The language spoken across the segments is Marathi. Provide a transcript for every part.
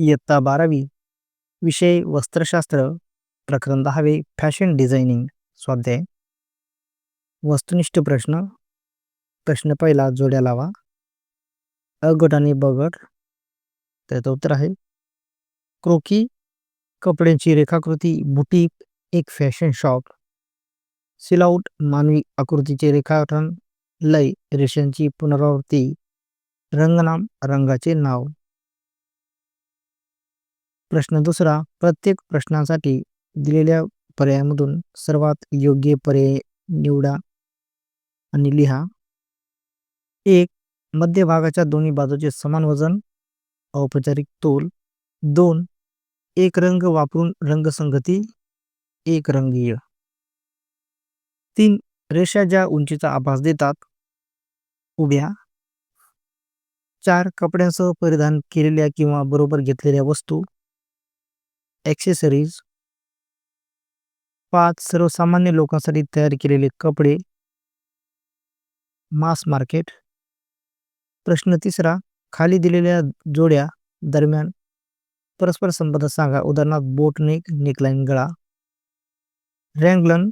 इयत्ता बारावी. विषय वस्त्रशास्त्र प्रकरण दहावे फॅशन डिझायनिंग स्वाध्याय. वस्तुनिष्ठ प्रश्न. प्रश्न पहिला जोड्या लावा. अ गट आणि ब गट. त्याचं उत्तर आहे. क्रोकी कपड्यांची रेखाकृती बुटीक एक फॅशन शॉप. सिलाउट मानवी आकृतीचे रेखाटन. लय रेषांची पुनरावृत्ती. रंगनाम रंगाचे नाव. प्रश्न दुसरा प्रत्येक प्रश्नासाठी दिलेल्या पर्यायामधून सर्वात योग्य पर्याय निवडा आणि लिहा. एक मध्यभागाच्या दोन्ही बाजूचे समान वजन औपचारिक तोल. दोन एक रंग वापरून रंगसंगती एक रंगीय. तीन रेषा ज्या उंचीचा आभास देतात उभ्या. चार कपड्यांसह परिधान केलेल्या किंवा बरोबर घेतलेल्या वस्तू. ॲक्सेसरीज पाच सर्वसामान्य लोकांसाठी तयार केलेले कपडे. मास मार्केट प्रश्न तिसरा खाली दिलेल्या जोड्या दरम्यान परस्पर संबंध सांगा. उदाहरणार्थ बोट नेक नेकलाईन गळा. रँगलन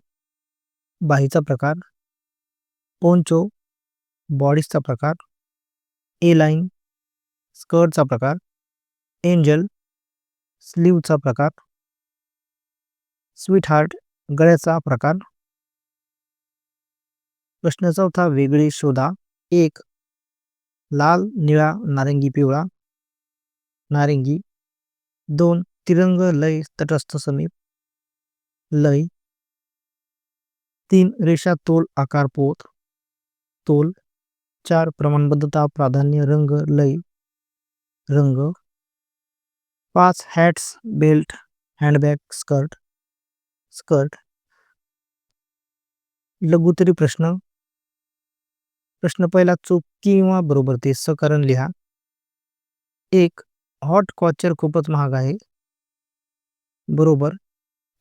बाहीचा प्रकार. पोंचो बॉडीजचा प्रकार. ए लाईन स्कर्टचा प्रकार. एंजल स्लीवचा प्रकार स्वीट हार्ट गळ्याचा प्रकार. प्रश्न चौथा वेगळी शोधा. एक लाल निळा नारंगी पिवळा. नारंगी. दोन तिरंग लय तटस्थ समीप. लय. तीन रेषा तोल आकार पोत. तोल. चार प्रमाणबद्धता प्राधान्य रंग लय. रंग. पाच hats belt handbag skirt skirt लघुतरी प्रश्न. प्रश्न पहिला चूक किंवा बरोबर ते सकारण लिहा. एक हॉट कॉचर खूपच महाग आहे. बरोबर.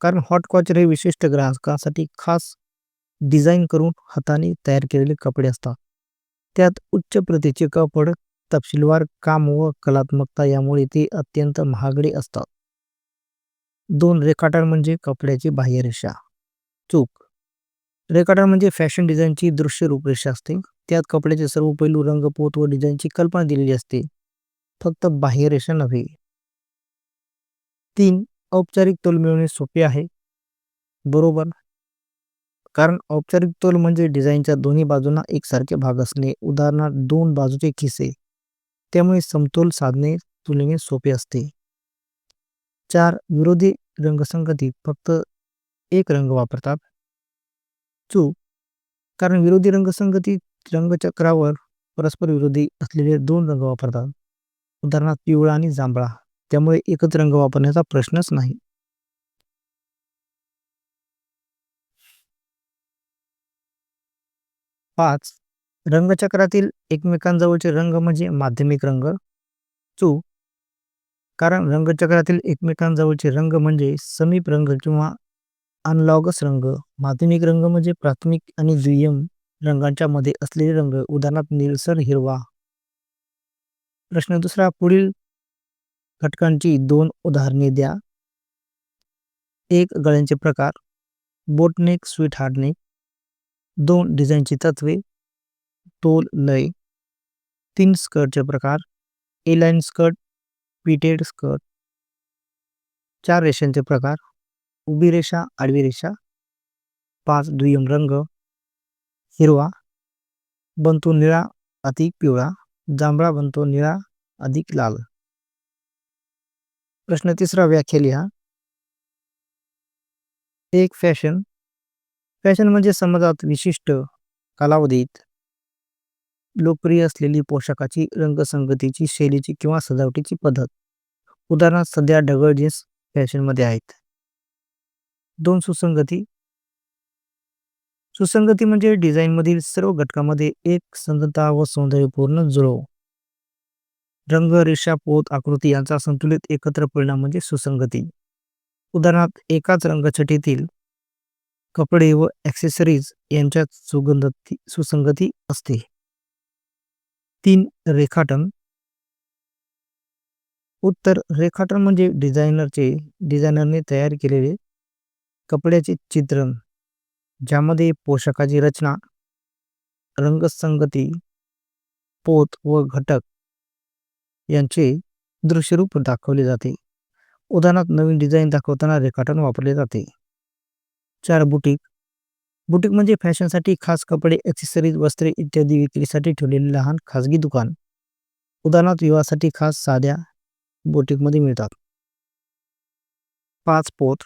कारण हॉट कॉचर हे विशिष्ट ग्राहकांसाठी खास डिझाईन करून हाताने तयार केलेले कपडे असतात. त्यात उच्च प्रतीचे कपड तपशीलवार काम व कलात्मकता यामुळे ते अत्यंत महागडे असतात. दोन रेखाटन म्हणजे कपड्याची बाह्यरेषा. चूक. रेखाटन म्हणजे फॅशन डिझाईनची दृश्य रूपरेषा असते. त्यात कपड्याचे सर्व पैलू रंग पोत व डिझाईनची कल्पना दिलेली असते. फक्त बाह्यरेषा नव्हे. तीन औपचारिक तोल मिळवणे सोपे आहे. बरोबर. कारण औपचारिक तोल म्हणजे डिझाईनच्या दोन्ही बाजूंना एकसारखे भाग असणे. उदाहरणार्थ दोन बाजूचे खिसे. त्यामुळे समतोल साधणे तुलनेने सोपे असते. चार विरोधी रंगसंगतीत फक्त एक रंग वापरतात. चूक कारण विरोधी रंगसंगती रंगचक्रावर परस्पर विरोधी असलेले दोन रंग वापरतात. उदाहरणार्थ पिवळा आणि जांभळा. त्यामुळे एकच रंग वापरण्याचा प्रश्नच नाही. पाच रंगचक्रातील एकमेकांजवळचे रंग म्हणजे माध्यमिक रंग. चूक कारण रंगचक्रातील एकमेकांजवळचे रंग म्हणजे समीप रंग किंवा अनलॉगस रंग. माध्यमिक रंग म्हणजे प्राथमिक आणि दुय्यम रंगांच्या मध्ये असलेले रंग. उदाहरणार्थ निळसर हिरवा. प्रश्न दुसरा पुढील घटकांची दोन उदाहरणे द्या. एक गळ्यांचे प्रकार. Boat neck sweet heart neck. दोन डिझाईनची तत्वे. तोल लय. तीन स्कर्टचे प्रकार. ए स्कर्ट पीटेड स्कर्ट चार रेषांचे प्रकार. उभी रेषा आडवी रेषा. पाच दुय्यम रंग. हिरवा. बनतो निळा अधिक पिवळा. जांभळा बनतो निळा अधिक लाल. प्रश्न तिसरा व्याख्या लिहा. एक फॅशन. फॅशन म्हणजे समाजात विशिष्ट कालावधीत लोकप्रिय असलेली पोशाखाची रंगसंगतीची शैलीची किंवा सजावटीची पद्धत. उदाहरणार्थ सध्या ढगळ जीन्स फॅशनमध्ये आहेत. दोन सुसंगती. सुसंगती म्हणजे डिझाईनमधील सर्व घटकांमध्ये एक संगता व सौंदर्यपूर्ण जुळव. रंग रेषा पोत आकृती यांचा संतुलित एकत्र परिणाम म्हणजे सुसंगती. उदाहरणार्थ एकाच रंगछटीतील कपडे व ॲक्सेसरीज यांच्यात सुगंध सुसंगती असते. तीन रेखाटन. उत्तर रेखाटन म्हणजे डिझायनरचे डिझायनरने तयार केलेले कपड्याचे चित्रण ज्यामध्ये पोशाखाची रचना रंगसंगती पोत व घटक यांचे दृश्यरूप दाखवले जाते. उदाहरणार्थ नवीन डिझाईन दाखवताना रेखाटन वापरले जाते. चार बुटीक बुटीक म्हणजे फॅशनसाठी खास कपडे ॲक्सेसरीज वस्त्रे इत्यादी विक्रीसाठी ठेवलेले लहान खाजगी दुकान. उदाहरणार्थ विवाहासाठी खास साध्या बुटीकमध्ये मिळतात. पाच पोत.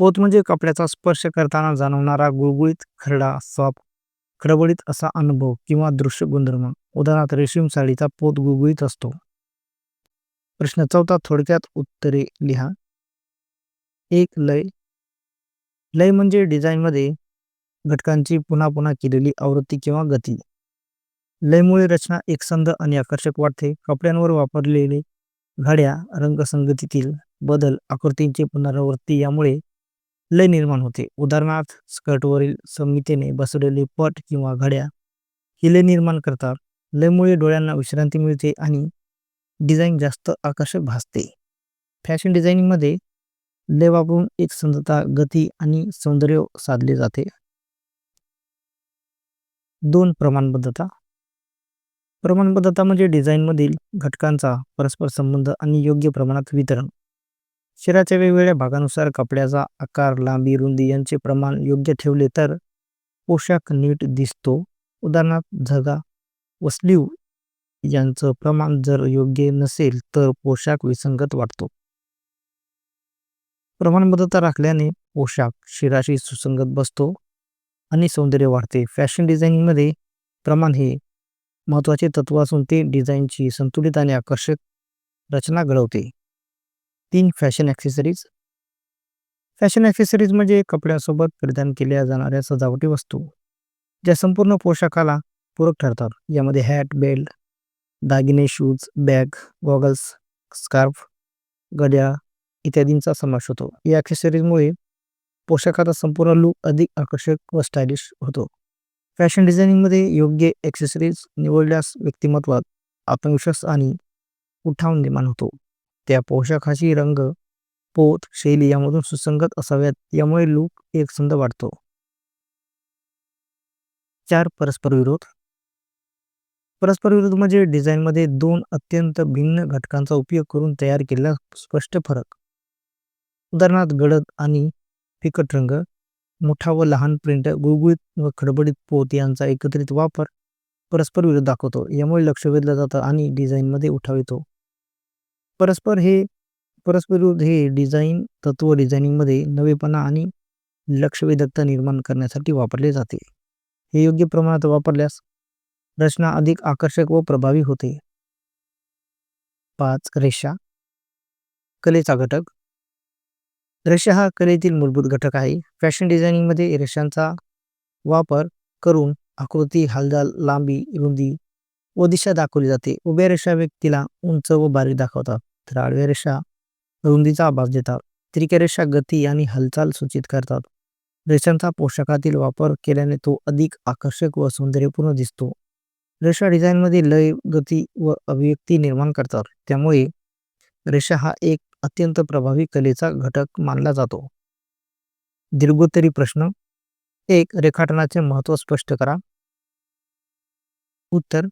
पोत म्हणजे कपड्याचा स्पर्श करताना जाणवणारा गुळगुळीत खरडा सॉफ्ट खडबडीत असा अनुभव किंवा दृश्य गुणधर्म. उदाहरणार्थ रेशीम साडीचा पोत गुळगुळीत असतो. प्रश्न चौथा थोडक्यात उत्तरे लिहा. एक लय. लय म्हणजे डिझाईनमध्ये घटकांची पुन्हा पुन्हा केलेली आवृत्ती किंवा गती. लयमुळे रचना एकसंध आणि आकर्षक वाटते. कपड्यांवर वापरलेले घड्या रंगसंगतीतील बदल आकृतींची पुनरावृत्ती यामुळे लय निर्माण होते. उदाहरणार्थ स्कर्टवरील संहितेने बसवलेले पट किंवा घड्या ही लय निर्माण करतात. लयमुळे डोळ्यांना विश्रांती मिळते आणि डिझाईन जास्त आकर्षक भासते. फॅशन डिझायनिंगमध्ये लय वापरून एक संधता गती आणि सौंदर्य साधले जाते. दोन प्रमाणबद्धता. प्रमाणबद्धता म्हणजे डिझाईनमधील घटकांचा परस्पर संबंध आणि योग्य प्रमाणात वितरण. शरीराच्या वेगवेगळ्या भागानुसार कपड्याचा आकार लांबी रुंदी यांचे प्रमाण योग्य ठेवले तर पोशाख नीट दिसतो. उदाहरणार्थ झगा व स्लीव यांचं प्रमाण जर योग्य नसेल तर पोशाख विसंगत वाटतो. प्रमाणबद्धता राखल्याने पोशाख शिराशी सुसंगत बसतो. आणि सौंदर्य वाढते. फॅशन डिझाईनिंगमध्ये प्रमाण हे महत्त्वाचे तत्व असून ते डिझाईनची संतुलित आणि आकर्षक रचना घडवते. तीन फॅशन ॲक्सेसरीज फॅशन ॲक्सेसरीज म्हणजे कपड्यासोबत परिधान केल्या जाणाऱ्या सजावटी वस्तू ज्या संपूर्ण पोशाखाला पूरक ठरतात. यामध्ये हॅट बेल्ट दागिने शूज बॅग गॉगल्स स्कार्फ गड्या इत्यादींचा समावेश होतो. या ॲक्सेसरीजमुळे पोशाखाचा संपूर्ण लूक अधिक आकर्षक व स्टायलिश होतो. फॅशन डिझायनिंगमध्ये योग्य ॲक्सेसरीज निवडल्यास व्यक्तिमत्वात आत्मविश्वास आणि उठाव निर्माण होतो. त्या पोशाखाची रंग पोत शैली यामधून सुसंगत असाव्यात यामुळे लूक एकसंध वाढतो. चार परस्पर विरोध. परस्पर विरोध म्हणजे डिझाईनमध्ये दोन अत्यंत भिन्न घटकांचा उपयोग करून तयार केलेला स्पष्ट फरक. उदाहरणार्थ गडद आणि फिकट रंग मोठा व लहान प्रिंट गुळगुळीत व खडबडीत पोत यांचा एकत्रित वापर परस्पर विरोध दाखवतो. यामुळे लक्ष वेधलं जातं आणि डिझाईनमध्ये उठाव येतो. परस्पर हे परस्पर विरोध हे डिझाईन तत्व डिझायनिंगमध्ये नवेपणा आणि लक्षवेधकता निर्माण करण्यासाठी वापरले जाते. हे योग्य प्रमाणात वापरल्यास रचना अधिक आकर्षक व प्रभावी होते. पाच रेषा. कलेचा घटक. रेषा हा कलेतील मूलभूत घटक आहे. फॅशन डिझायनिंगमध्ये रेषांचा वापर करून आकृती हालचाल लांबी रुंदी व दिशा दाखवली जाते. उभ्या रेषा व्यक्तीला उंच व बारीक दाखवतात तर आडव्या रेषा रुंदीचा आभास देतात. त्रिक्या रेषा गती आणि हालचाल सूचित करतात. रेषांचा पोशाखातील वापर केल्याने तो अधिक आकर्षक व सौंदर्यपूर्ण दिसतो. रेषा डिझाईनमध्ये लय गती व अभिव्यक्ती निर्माण करतात. त्यामुळे रेषा हा एक अत्यंत प्रभावी कलेचा घटक मानला जातो. दीर्घोत्तरी प्रश्न. एक रेखाटनाचे महत्त्व स्पष्ट करा. उत्तर.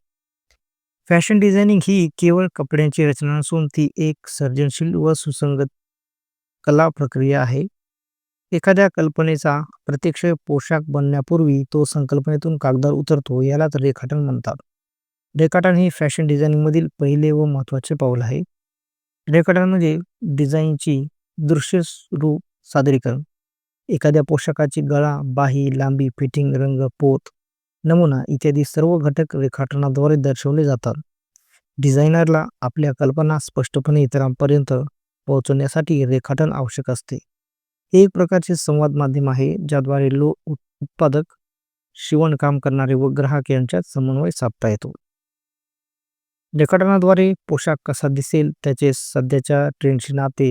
फॅशन डिझायनिंग ही केवळ कपड्यांची रचना नसून ती एक सर्जनशील व सुसंगत कला प्रक्रिया आहे. एखाद्या कल्पनेचा प्रत्यक्ष पोशाख बनण्यापूर्वी तो संकल्पनेतून कागदावर उतरतो यालाच रेखाटन म्हणतात. रेखाटन ही फॅशन डिझायनिंगमधील पहिले व महत्त्वाचे पाऊल आहे. रेखाटनामध्ये डिझाईनची दृश्य रूप सादरीकरण एखाद्या पोशाखाची गळा बाही लांबी फिटिंग रंग पोत नमुना इत्यादी सर्व घटक रेखाटनाद्वारे दर्शवले जातात. डिझायनरला आपल्या कल्पना स्पष्टपणे इतरांपर्यंत पोहोचवण्यासाठी रेखाटन आवश्यक असते. हे एक प्रकारचे संवाद माध्यम आहे ज्याद्वारे लोक उत्पादक शिवणकाम करणारे व ग्राहक यांच्यात समन्वय साधता येतो. रेखाटनाद्वारे पोशाख कसा दिसेल त्याचे सध्याच्या ट्रेंडशी नाते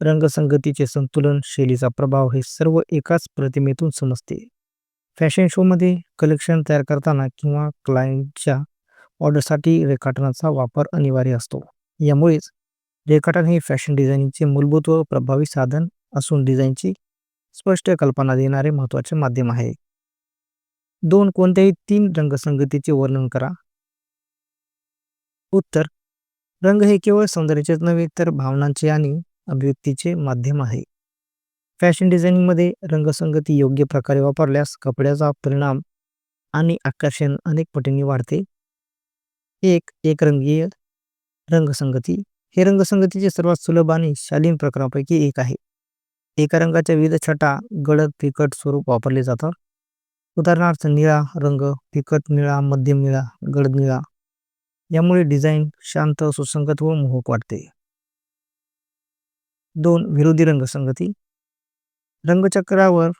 रंगसंगतीचे संतुलन शैलीचा प्रभाव हे सर्व एकाच प्रतिमेतून समजते. फॅशन शोमध्ये कलेक्शन तयार करताना किंवा क्लायंटच्या ऑर्डरसाठी रेखाटनाचा वापर अनिवार्य असतो. यामुळेच रेखाटन हे फॅशन डिझायनिंगचे मूलभूत व प्रभावी साधन असून डिझाईनची स्पष्ट कल्पना देणारे महत्त्वाचे माध्यम आहे. दोन कोणत्याही तीन रंगसंगतीचे वर्णन करा. उत्तर. रंग हे केवळ सौंदर्याचेच नव्हे तर भावनांचे आणि अभिव्यक्तीचे माध्यम आहे. फॅशन डिझायनिंगमध्ये रंगसंगती योग्य प्रकारे वापरल्यास कपड्याचा परिणाम आणि आकर्षण अनेक पटींनी वाढते. एक एक रंगीय रंगसंगती. हे रंगसंगतीचे सर्वात सुलभ आणि शालीन प्रकारांपैकी एक आहे. एका रंगाच्या विविध छटा गडद फिकट स्वरूप वापरले जातात. उदाहरणार्थ निळा रंग फिकट निळा मध्यम निळा गडद निळा यामुळे डिझाईन शांत सुसंगत व मोहक वाटते. दोन विरोधी रंगसंगती रंगचक्रावर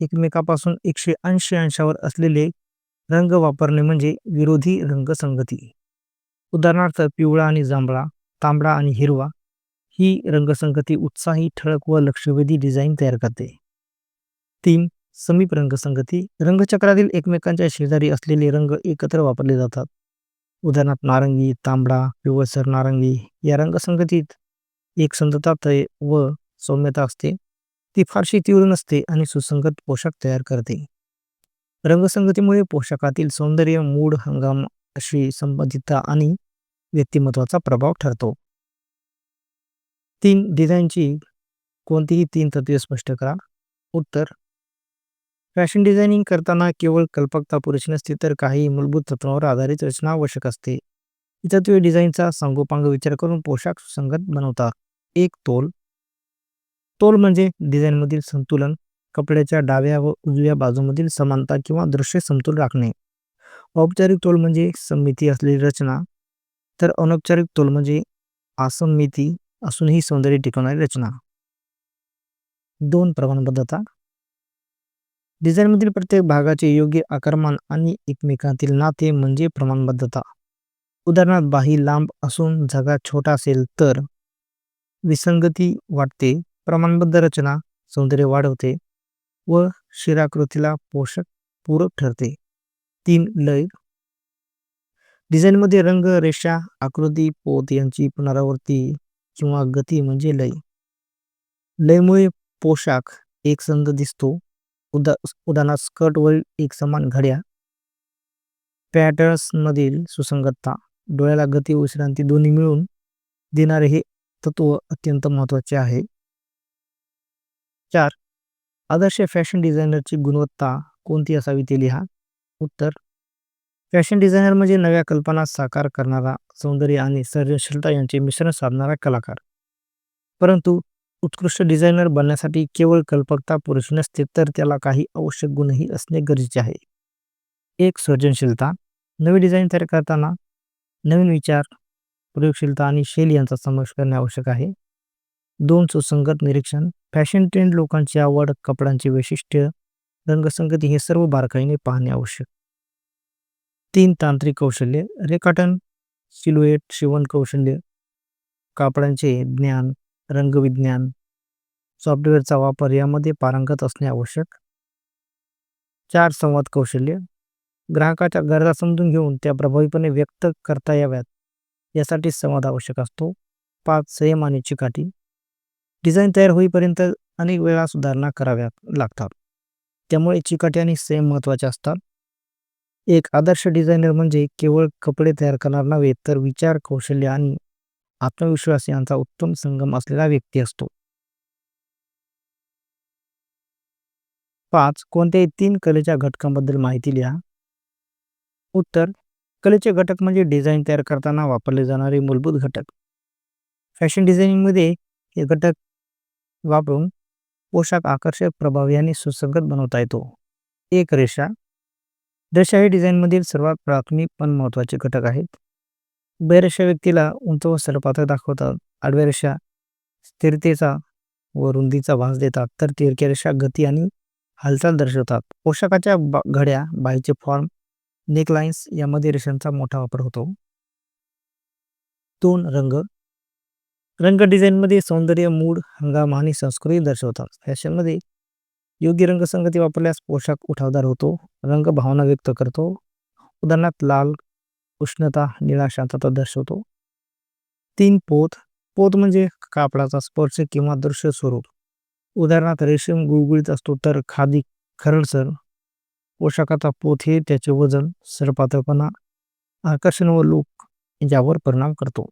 एकमेकापासून एकशे ऐंशी अंशावर असलेले रंग वापरणे म्हणजे विरोधी रंगसंगती उदाहरणार्थ पिवळा आणि जांभळा तांबडा आणि हिरवा ही रंगसंगती उत्साही ठळक व लक्षवेधी डिझाईन तयार करते. तीन समीप रंगसंगती रंगचक्रातील एकमेकांच्या शेजारी असलेले रंग एकत्र वापरले जातात. उदाहरणार्थ नारंगी तांबडा पिवळसर नारंगी या रंगसंगतीत एक संतता व सौम्यता असते. ती फारशी तीव्र नसते आणि सुसंगत पोशाख तयार करते. रंगसंगतीमुळे पोशाखातील सौंदर्य मूड हंगाम अशी संबंधितता आणि व्यक्तिमत्वाचा प्रभाव ठरतो. तीन डिझाईनची कोणतीही तीन तत्वे स्पष्ट करा. उत्तर फॅशन डिझायनिंग करताना केवळ कल्पकता पुरेशी नसते तर काही मूलभूत तत्वांवर आधारित रचना आवश्यक असते. ही तत्वे डिझाईनचा सांगोपांग विचार करून पोशाख सुसंगत बनवतात एक तोल. तोल म्हणजे डिझाईनमधील संतुलन कपड्याच्या डाव्या व उजव्या बाजूमधील समानता किंवा दृश्य समतोल राखणे. औपचारिक तोल म्हणजे सममिती असलेली रचना तर अनौपचारिक तोल म्हणजे असममिती असूनही सौंदर्य टिकवणारी रचना. दोन प्रमाणबद्धता. डिझाईनमधील प्रत्येक भागाचे योग्य आकारमान आणि एकमेकांतील नाते म्हणजे प्रमाणबद्धता. उदाहरणार्थ बाही लांब असून जागा छोटा असेल तर विसंगती वाटते प्रमाणबद्ध रचना सौंदर्य वाढवते व शिराकृतीला पोषक पूरक ठरते. तीन लय. डिझाईनमध्ये रंग रेषा आकृती पोत यांची पुनरावृत्ती किंवा गती म्हणजे लय. लयमुळे पोशाख एकसंध दिसतो उदाहरणार्थ उदाहरणार्थ स्कर्टवरील एक समान घड्या. मधील सुसंगतता डोळ्याला गती व विश्रांती दोन्ही मिळून देणारे हे तत्व अत्यंत महत्त्वाचे आहे. चार आदर्श फॅशन डिझायनरची गुणवत्ता कोणती असावी ते लिहा. उत्तर फॅशन डिझायनर म्हणजे नव्या कल्पना साकार करणारा सौंदर्य आणि सर्जनशीलता यांचे मिश्रण साधणारा कलाकार. परंतु उत्कृष्ट डिझायनर बनण्यासाठी केवळ कल्पकता पुरेशी नसते तर त्याला काही आवश्यक गुणही असणे गरजेचे आहे. एक सर्जनशीलता. नवी डिझाईन तयार करताना नवीन विचार प्रयोगशीलता आणि शैली यांचा समावेश करणे आवश्यक आहे. दोन सुसंगत निरीक्षण. फॅशन ट्रेंड लोकांची आवड कपड्यांचे वैशिष्ट्य रंगसंगती हे सर्व बारकाईने पाहणे आवश्यक. तीन तांत्रिक कौशल्य. रेखाटन सिलुएट शिवण कौशल्य. कापडांचे ज्ञान रंगविज्ञान सॉफ्टवेअरचा वापर यामध्ये पारंगत असणे आवश्यक. चार संवाद कौशल्य. ग्राहकाच्या गरजा समजून घेऊन त्या प्रभावीपणे व्यक्त करता याव्यात. यासाठी संवाद आवश्यक असतो. पाच संयम आणि चिकाटी. डिझाईन तयार होईपर्यंत अनेक वेळा सुधारणा कराव्या लागतात. त्यामुळे चिकाटी आणि संयम महत्त्वाचे असतात. एक आदर्श डिझायनर म्हणजे केवळ कपडे तयार करणार नव्हे तर विचार कौशल्य आणि आत्मविश्वास यांचा उत्तम संगम असलेला व्यक्ती असतो. पाच. कोणत्याही तीन कलेच्या घटकांबद्दल माहिती लिहा. उत्तर. कलेचे घटक म्हणजे डिझाईन तयार करताना वापरले जाणारे मूलभूत घटक. फॅशन डिझायनिंगमध्ये हे घटक वापरून पोशाख आकर्षक प्रभावी आणि सुसंगत बनवता येतो. एक रेषा. रेषा हे डिझाईनमधील सर्वात प्राथमिक पण महत्त्वाचे घटक आहेत. बऱ्याचशा व्यक्तीला उंच व सरपातळ दाखवतात. आडव्या रेषा स्थिरतेचा व रुंदीचा भास देतात. तर तिरक्या रेषा गती आणि हालचाल दर्शवतात. पोशाखाच्या घड्या बाईचे फॉर्म नेकलाइन्स यामध्ये रेषांचा मोठा वापर होतो. दोन रंग. रंग डिझाईनमध्ये सौंदर्य मूड हंगाम आणि संस्कृती दर्शवतात. फॅशनमध्ये योग्य रंगसंगती वापरल्यास पोशाख उठावदार होतो. रंग भावना व्यक्त करतो. उदाहरणार्थ लाल उष्णता निळा शांतता दर्शवतो. तीन पोत पोत म्हणजे कापडाचा स्पर्श किंवा दृश्य स्वरूप. उदाहरणार्थ रेशीम गुळगुळीत असतो तर खादी खरडसर. पोशाखाचा पोत हे त्याचे वजन सरपातळपणा आकर्षण व लूक यावर परिणाम करतो.